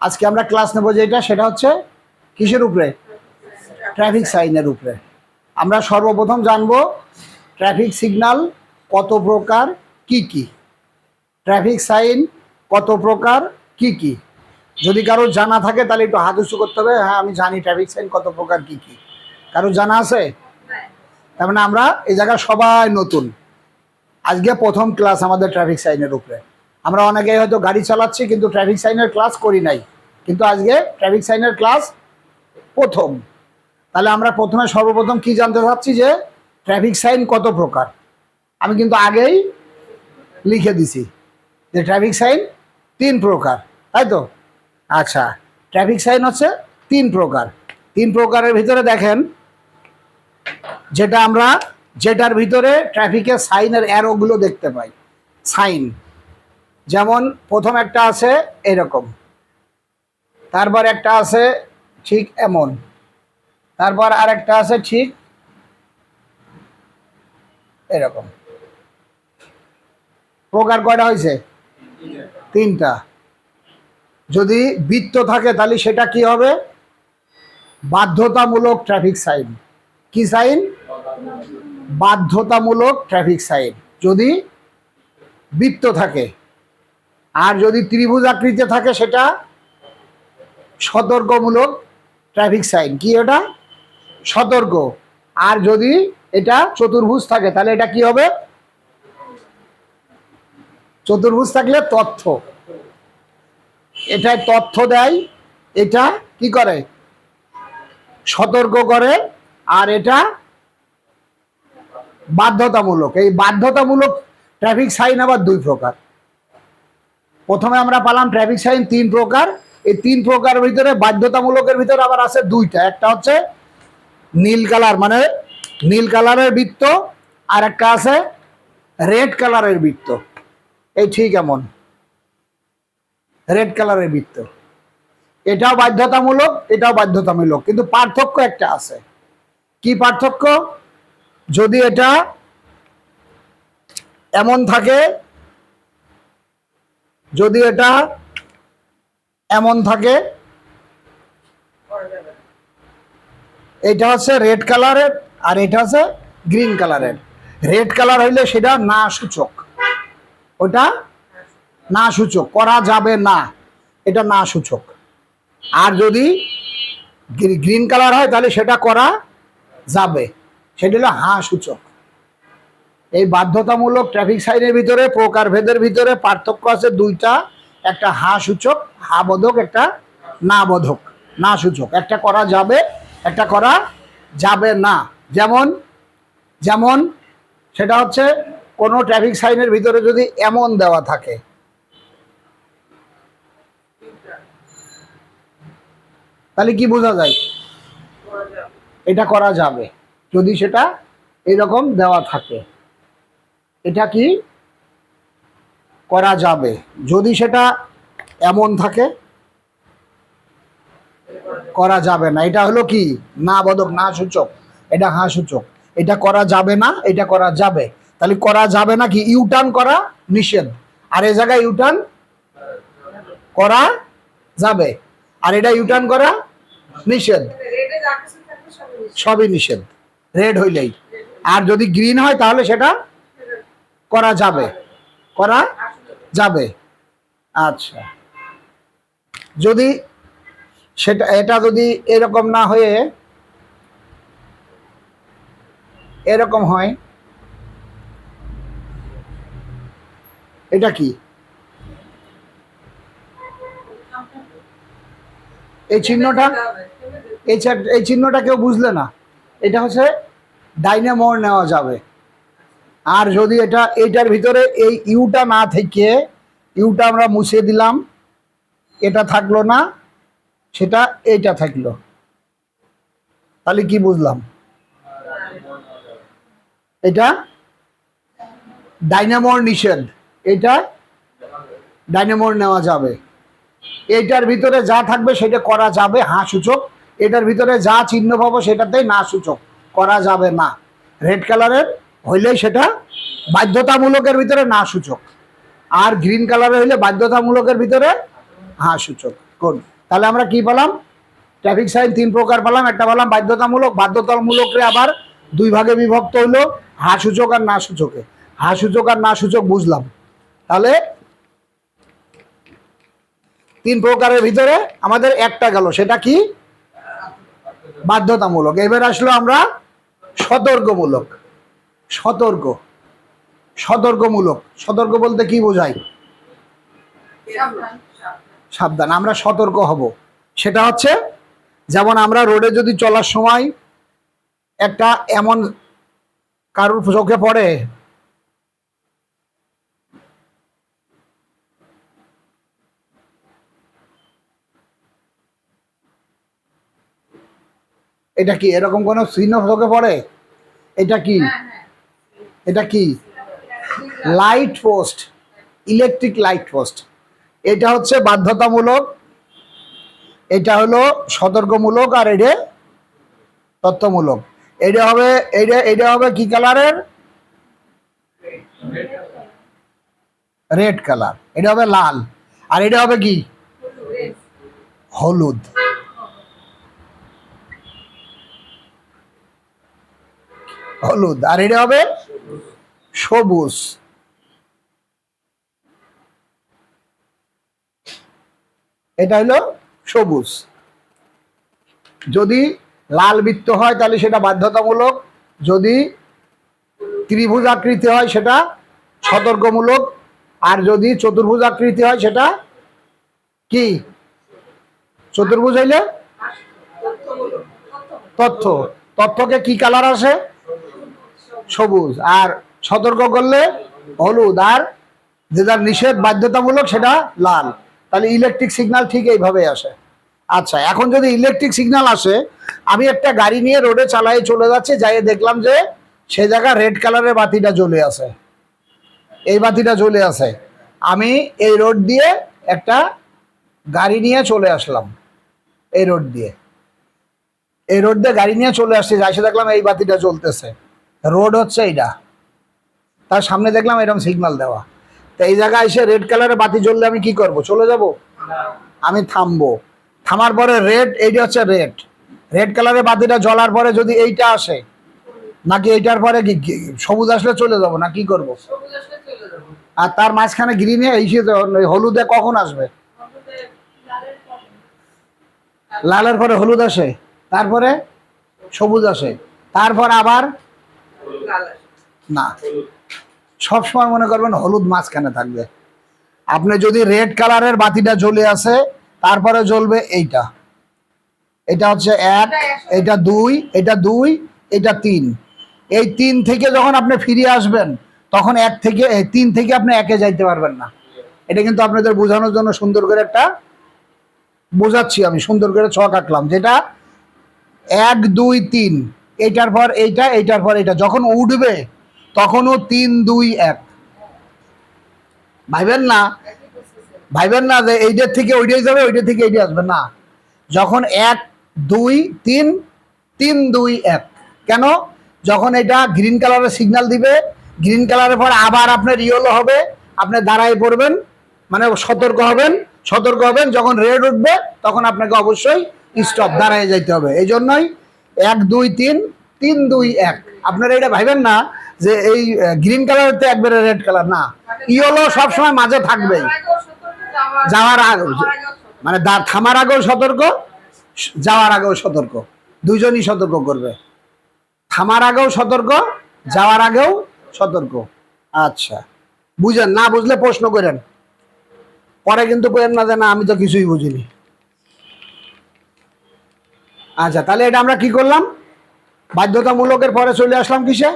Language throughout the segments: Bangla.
আজকে আমরা ক্লাস নেব যেটা, সেটা হচ্ছে কিসের উপরে? ট্রাফিক সাইনের উপরে। আমরা সর্বপ্রথম জানব ট্রাফিক সিগন্যাল কত প্রকার, কি কি? ট্রাফিক সাইন কত প্রকার, কি কি? যদি কারও জানা থাকে, তাহলে একটু হাত উঁচু করতে হবে। হ্যাঁ আমি জানি ট্রাফিক সাইন কত প্রকার, কি কি। কারও জানা আছে? তার মানে আমরা এই জায়গায় সবাই নতুন। আজকে প্রথম ক্লাস আমাদের ট্রাফিক সাইনের উপরে। আমরা অনেকেই হয়তো গাড়ি চালাচ্ছি, কিন্তু ট্রাফিক সাইনের ক্লাস করি নাই। কিন্তু আজকে ট্রাফিক সাইনের ক্লাস প্রথম। তাহলে আমরা প্রথমে সর্বপ্রথম কি জানতে চাচ্ছি যে ট্রাফিক সাইন কত প্রকার? আমি কিন্তু আগেই লিখে দিছি যে ট্রাফিক সাইন তিন প্রকার, তাই তো? আচ্ছা ট্রাফিক সাইন হচ্ছে তিন প্রকার। তিন প্রকারের ভিতরে দেখেন, যেটা আমরা, যেটার ভিতরে ট্রাফিকের সাইনের অ্যারোগুলো দেখতে পাই। সাইন যেমন প্রথম একটা আছে এরকম। তারপর একটা আছে ঠিক এমন। তারপর আরেকটা আছে ঠিক এরকম। প্রকার কয়টা হয়েছে? তিনটা। যদি বৃত্ত থাকে তাহলে সেটা কি হবে? বাধ্যতামূলক ট্রাফিক সাইন। কি সাইন? বাধ্যতামূলক ট্রাফিক সাইন। যদি বৃত্ত থাকে। আর যদি ত্রিভুজ আকৃতিতে থাকে সেটা সতর্কমূলক ট্রাফিক সাইন কি এটা? সতর্ক। আর যদি এটা চতুর্ভুজ থাকে, তাহলে এটা কি হবে? চতুর্ভুজ থাকলে তথ্য। এটা তথ্য দেয়, এটা কি করে? সতর্ক করে, আর এটা বাধ্যতামূলক। এই বাধ্যতামূলক ট্রাফিক সাইন আবার দুই প্রকার। প্রথমে আমরা পালাম ট্রাফিক সাইন তিন প্রকার। এই তিন প্রকারের ভিতরে বাধ্যতামূলকের ভিতরে আবার আছে দুইটা। একটা হচ্ছে নীল কালার মানে নীল কালারের বৃত্ত, আর একটা আছে রেড কালারের বৃত্ত। এই ঠিক এমন। রেড কালারের বৃত্ত। এটাও বাধ্যতামূলক এটাও বাধ্যতামূলক। কিন্তু পার্থক্য একটা আছে। কি পার্থক্য? যদি এটা এমন থাকে যদি এটা এমন থাকে, এটা হচ্ছে রেড কালারের আর এটা হচ্ছে গ্রিন কালারের। রেড কালার হইলে সেটা না সূচক ওটা না সূচক করা যাবে না। এটা না সূচক আর যদি গ্রিন কালার হয় তাহলে সেটা করা যাবে। সেটা হলো হাঁ সূচক এই বাধ্যতামূলক ট্রাফিক সাইনের ভিতরে প্রকার ভেদের ভিতরে পার্থক্য আছে দুইটা। একটা হা সূচক, হা বোধক, একটা না বোধক। না সূচক। একটা করা যাবে, একটা করা যাবে না। যেমন যেমন সেটা হচ্ছে কোনো ট্রাফিক সাইনের ভিতরে যদি এমন দেওয়া থাকে। তাহলে কি বোঝা যায়? এটা করা যাবে। যদি সেটা এরকম দেওয়া থাকে। এটা কি করা যাবে? যদি সেটা এমন থাকে, করা যাবে না। এটা হলো কি? না বদক, না সূচক। এটা হ্যাঁ সূচক। এটা করা যাবে না, এটা করা যাবে। তাহলে করা যাবে না কি? ইউটার্ন করা নিষেধ। আর এ জায়গায় ইউটার্ন করা যাবে। আর এটা ইউটার্ন করা নিষেধ। সবই নিষেধ। রেড হইলেই। আর যদি গ্রিন হয়, তাহলে সেটা করা যাবে। করা যাবে। আচ্ছা। যদি সেটা, এটা যদি এরকম না হয়ে এরকম হয়, এটা কি? এই চিহ্নটা এই চিহ্নটা কেউ বুঝলে না। এটা হচ্ছে ডাইনে মোড় নেওয়া যাবে। আর যদি এটা, এইটার ভিতরে এই ইউটা না থেকে, ইউটা আমরা মুছে দিলাম, এটা থাকল না, সেটা এইটা থাকল। তাহলে কি বুঝলাম? এটা ডাইনামোর নিষেধ। এটা ডাইনামোর নেওয়া যাবে। এইটার ভিতরে যা থাকবে সেটা করা যাবে হ্যাঁ সূচক। এটার ভিতরে যা চিহ্ন পাবো সেটাতেই না সূচক, করা যাবে না। রেড কালারের হইলেই সেটা বাধ্যতামূলকের ভিতরে না সূচক। আর গ্রিন কালারে হইলে বাধ্যতামূলকের ভিতরে হ্যাঁ সূচক। গুড তাহলে আমরা কি পেলাম? ট্রাফিক সাইন তিন প্রকার পেলাম। একটা পেলাম বাধ্যতামূলক, বাধ্যতামূলকরে আবার দুই ভাগে বিভক্ত হইল হা সূচক আর না সূচকে। হা সূচক আর না সূচক বুঝলাম। তাহলে তিন প্রকারের ভিতরে আমাদের একটা গেল। সেটা কি? বাধ্যতামূলক। এবার আসলো আমরা সতর্কমূলক। সতর্ক, সতর্কমূলক। সতর্ক বলতে কি বোঝায়? সাবধান। আমরা সতর্ক হব। সেটা হচ্ছে, যেমন আমরা রোডে যদি চলার সময় একটা এমন কারুর চোখে পড়ে, এটা কি এরকম কোনো চিহ্ন চোখে পড়ে? এটা কি? হ্যাঁ হ্যাঁ। এটা কি? Light post electric light post এটা হচ্ছে বাধ্যতামূলক, এটা হলো সতর্কমূলক আর এটা তথ্যমূলক। এটা হবে, এটা এটা হবে কি কালারের? রেড কালার এটা হবে লাল। আর এটা হবে কি? হলুদ। হলুদ। আর এটা হবে সবুজ। এটা হলো সবুজ। যদি লাল বৃত্ত হয়, তাহলে সেটা বাধ্যতামূলক। যদি ত্রিভুজ আকৃতি হয়, সেটা সতর্কমূলক। আর যদি চতুর্ভুজ আকৃতি হয়, সেটা কি? চতুর্ভুজ হইলে তথ্য। তথ্যকে কি কালার আসে? সবুজ। আর সতর্ক করলে হলুদ আর যে যার নিষেধ বাধ্যতামূলক সেটা লাল। তাহলে ইলেকট্রিক সিগনাল ঠিক এইভাবে আসে। আচ্ছা এখন যদি ইলেকট্রিক সিগনাল আসে, আমি একটা গাড়ি নিয়ে রোডে চালাই চলে যাচ্ছি, যাই দেখলাম যে সে জায়গা রেড কালারের বাতিটা জ্বলে আছে। এই বাতিটা জ্বলে আছে। আমি এই রোড দিয়ে একটা গাড়ি নিয়ে চলে আসলাম, এই রোড দিয়ে। এই রোড দিয়ে গাড়ি নিয়ে চলে আসছে, যাই সে দেখলাম এই বাতিটা জ্বলতেছে। রোড হচ্ছে এইটা। তার সামনে দেখলাম এরকম সিগনাল দেওয়া। তো এই জায়গায় এসে রেড কালারের বাতি জ্বললে আমি কি করব? চলে যাব? আমি থামবো। থামার পরে রেড এইটা হচ্ছে রেড রেড কালারের বাতিটা জ্বলার পরে যদি এইটা আসে নাকি এইটার পরে কি সবুজ আসলে চলে যাব না কি করব? আর তার মাঝখানে গ্রিনে এই হলুদে কখন আসবে? লালের পরে। হলুদ আসে তারপরে সবুজ আসে তারপর আবার না। সব সময় মনে করবেন হলুদ মাঝখানে থাকবে। আপনি যদি রেড কালারের বাতিটা জ্বলে আসে তারপরে জ্বলবে এইটা। এটা হচ্ছে এক এটা দুই এটা দুই এটা তিন। এই তিন থেকে যখন আপনি ফিরে আসবেন তখন এক থেকে তিন থেকে আপনি একে যাইতে পারবেন না। এটা কিন্তু আপনাদের বোঝানোর জন্য সুন্দর করে একটা বোঝাচ্ছি আমি সুন্দর করে ছক আঁকলাম যেটা এক দুই তিন। এইটার পর এইটা এইটার পর এইটা। যখন উঠবে তখনও তিন, দুই, এক। ভাইবেন না? ভাইবেন না যে এইটার থেকে ওইটাই যাবে ওইটার থেকে এইটা আসবে। না। যখন এক, দুই, তিন তিন, দুই, এক। কেন? যখন এটা গ্রিন কালারের সিগন্যাল দিবে গ্রিন কালারের পর আবার আপনার ইয়েলো হবে, আপনি দাঁড়ায় পড়বেন মানে সতর্ক হবেন সতর্ক হবেন, যখন রেড উঠবে, তখন আপনাকে অবশ্যই স্টপ দাঁড়ায় যাইতে হবে। এই জন্যই এক, দুই, তিন তিন, দুই, এক। আপনারা এটা ভাইবেন না? যে এই গ্রিন কালার তো একবারে রেড কালার না। ইয়েলো সবসময় মাঝে থাকবেই। যাওয়ার আগে। মানে থামার আগেও সতর্ক, যাওয়ার আগেও সতর্ক। দুইজনই সতর্ক করবে। থামার আগেও সতর্ক, যাওয়ার আগেও সতর্ক। আচ্ছা। বুঝেন, না বুঝলে প্রশ্ন করেন। পরে কিন্তু করেন না যে, না, আমি তো কিছুই বুঝিনি। আচ্ছা তাহলে এটা আমরা কি করলাম? বাধ্যতামূলকের পরে চলে আসলাম কিসে।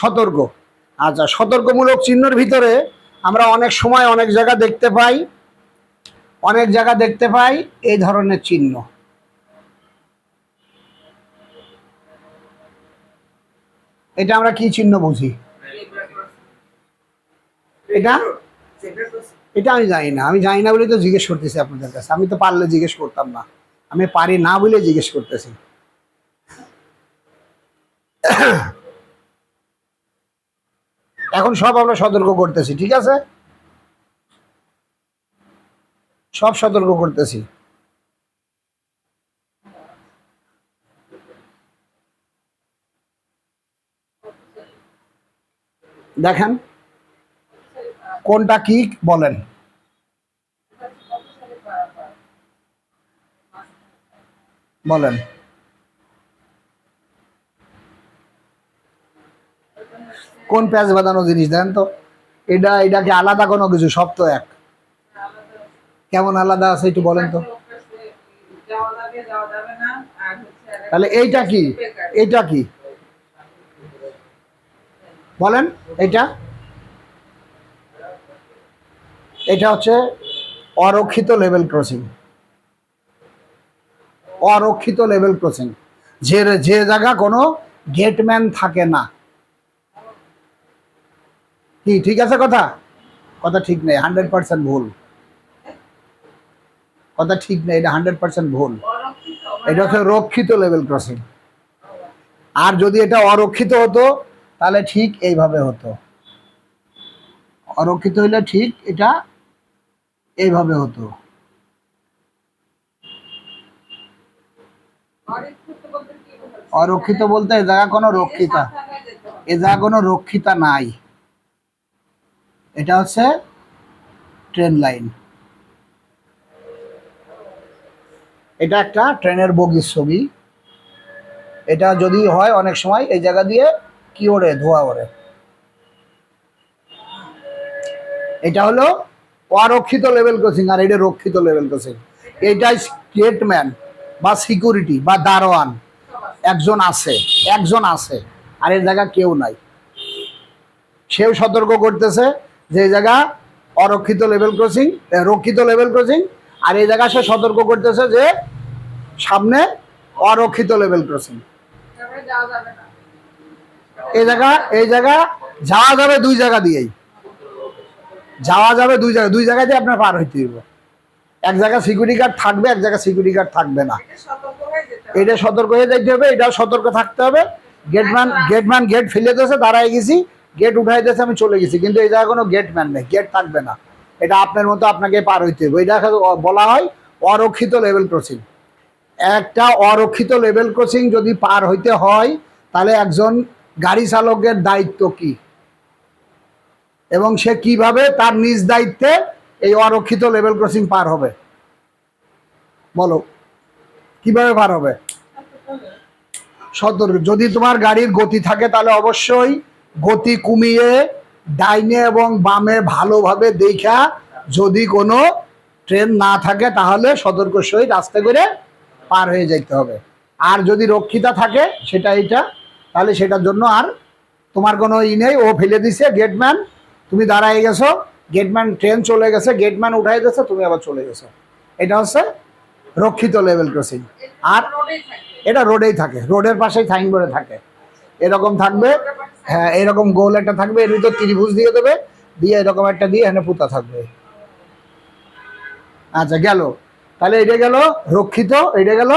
সতর্ক। আচ্ছা সতর্কমূলক চিহ্নের ভিতরে আমরা অনেক সময় অনেক জায়গা দেখতে পাই, অনেক জায়গা দেখতে পাই এই ধরনের চিহ্ন। এটা আমরা কি চিহ্ন বুঝি? এটা? এটা আমি জানি না, আমি জানি না বলে তো জিজ্ঞেস করতেছি আপনাদের কাছে। আমি তো পারলে জিজ্ঞেস করতাম না। আমি পারি না বলে জিজ্ঞেস করতেছি। এখন সব আমরা সতর্ক করতেছি, ঠিক আছে? সব সতর্ক করতেছি। দেখেন, কোনটা কি বলেন? বলেন। কোন প্যাঁচ বাঁধানো জিনিস, দেন তো? এটা, এটাকে আলাদা কোনো কিছু সব তো এক। কেমন আলাদা আছে একটু বলেন তো? তাহলে এইটা কি। এইটা কি? বলেন এটা এটা হচ্ছে অরক্ষিত লেভেল ক্রসিং। অরক্ষিত লেভেল ক্রসিং। যে যে জায়গা কোনো গেটম্যান থাকে না। কি, ঠিক আছে কথা? কথা ঠিক নেই হান্ড্রেড পার্সেন্ট ভুল। কথা ঠিক নেই, এটা হান্ড্রেড পার্সেন্ট ভুল। এটা হচ্ছে রক্ষিত লেভেল ক্রসিং আর যদি এটা অরক্ষিত হতো, তাহলে ঠিক এইভাবে হতো। অরক্ষিত হইলে ঠিক এটা এইভাবে হতো। অরক্ষিত বলতে এ জায়গা কোনো রক্ষিতা। এ জায়গা কোনো রক্ষিতা নাই। এটা হচ্ছে ট্রেন লাইন। এটা একটা ট্রেনের বগির ছবি। এটা যদি হয় অনেক সময় এই জায়গা দিয়ে কি ওড়ে, ধোয়া ওড়ে। এটা হলো অরক্ষিত লেভেল ক্রসিং আর এটা রক্ষিত লেভেল ক্রসিং এটাই স্টেটম্যান বা সিকিউরিটি বা দারোয়ান। একজন আছে একজন আছে, আর এর জায়গা কেউ নাই। সেও সতর্ক করতেছে যে জায়গা অরক্ষিত লেভেল ক্রসিং রক্ষিত লেভেল ক্রসিং আর এই জায়গা সে সতর্ক করতেছে যে সামনে অরক্ষিত লেভেল ক্রসিং। এই জায়গা এই জায়গা যাওয়া যাবে দুই জায়গা দিয়েই। যাওয়া যাবে দুই জায়গা দুই জায়গা দিয়ে আপনার পার হইতে হইব। এক জায়গা সিকিউরিটি গার্ড থাকবে এক জায়গা সিকিউরিটি গার্ড থাকবে না। এটা সতর্ক হয়ে যেতে হবে। এটা সতর্ক হয়ে যাইতে হবে এটাও সতর্ক থাকতে হবে। গেটম্যান গেটম্যান গেট ফেলে দিয়েছে দাঁড়ায় গেছি গেট উঠাই দিয়েছে, আমি চলে গেছি। কিন্তু এই জায়গায় কোনো গেট ম্যান নেই গেট থাকবে না। এটা আপনার মতো আপনাকে পার হইতে হবে। এটা বলা হয় অরক্ষিত লেভেল ক্রসিং একটা অরক্ষিত লেভেল ক্রসিং যদি পার হইতে হয়, তাহলে একজন গাড়ি চালকের দায়িত্ব কি? এবং সে কীভাবে তার নিজ দায়িত্বে এই অরক্ষিত লেভেল ক্রসিং পার হবে? বলো। কীভাবে পার হবে? সতর্ক যদি তোমার গাড়ির গতি থাকে, তাহলে অবশ্যই গতি কমিয়ে, ডাইনে এবং বামে ভালোভাবে দেখা যদি কোনো ট্রেন না থাকে তাহলে সতর্ক সহিত আস্তে করে পার হয়ে যেতে হবে। আর যদি রক্ষিতা থাকে, সেটা এটা তাহলে সেটার জন্য আর তোমার কোনো ই নেই, ও ফেলে দিছে, গেটম্যান, তুমি দাঁড়ায় গেছো, গেটম্যান ট্রেন চলে গেছে, গেটম্যান উঠাই গেছে তুমি আবার চলে গেছো। এটা হচ্ছে রক্ষিত লেভেল ক্রসিং। আর এটা রোডেই থাকে, রোডের পাশেই সাইনবোর্ডে থাকে। এরকম থাকবে। হ্যাঁ এরকম গোল একটা থাকবে, এর ভিতর ত্রিভুজ দিয়ে দেবে, দিয়ে এরকম একটা দিয়ে এখানে পুঁতা থাকবে। আচ্ছা গেল। তাহলে এটা গেল রক্ষিত, এটা গেল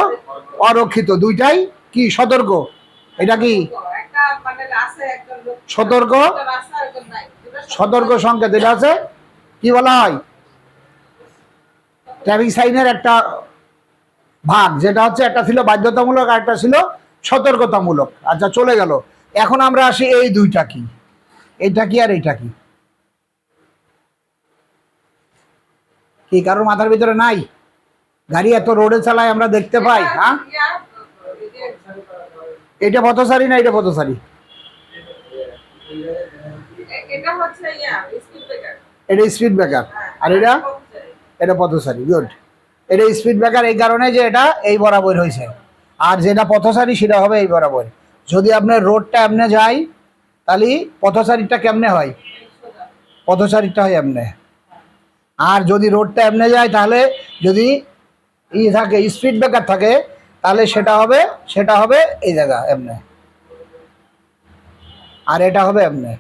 অরক্ষিত, দুইটাই কি সতর্ক? এটা কি? সতর্ক? সতর্ক সংকেত, এটা আছে? কি বলা হয়? ট্রাফিক সাইনের একটা ভাগ, যেটা হচ্ছে, একটা ছিল বাধ্যতামূলক আর একটা ছিল সতর্কতামূলক। আচ্ছা চলে গেল। এখন আমরা আসি এই দুইটা কি? এইটা কি আর এইটা কি? কি কারোর মাথার ভিতরে নাই? গাড়ি এত রোডে চালায় আমরা দেখতে পাই হ্যাঁ? এটা পথচারী না এটা পথচারী? এ- এটা স্পিড ব্রেকার ব্রেকার আর এটা? এটা পথচারী। গুড এটা স্পিড ব্রেকার এই কারণে যে এটা এই বরাবর হয়েছে। আর যেটা পথচারী সেটা হবে এই বরাবর। যদি আপনার রোডটা এমনে যায়, তাহলে পথচারীটা কেমনে হয়? পথচারীটা হয় এমনে। আর যদি রোডটা এমনে যায়, তাহলে যদি ই থাকে, স্পিড ব্রেকার থাকে, তাহলে সেটা হবে সেটা হবে এই জায়গা এমনে। আর এটা হবে এমনে।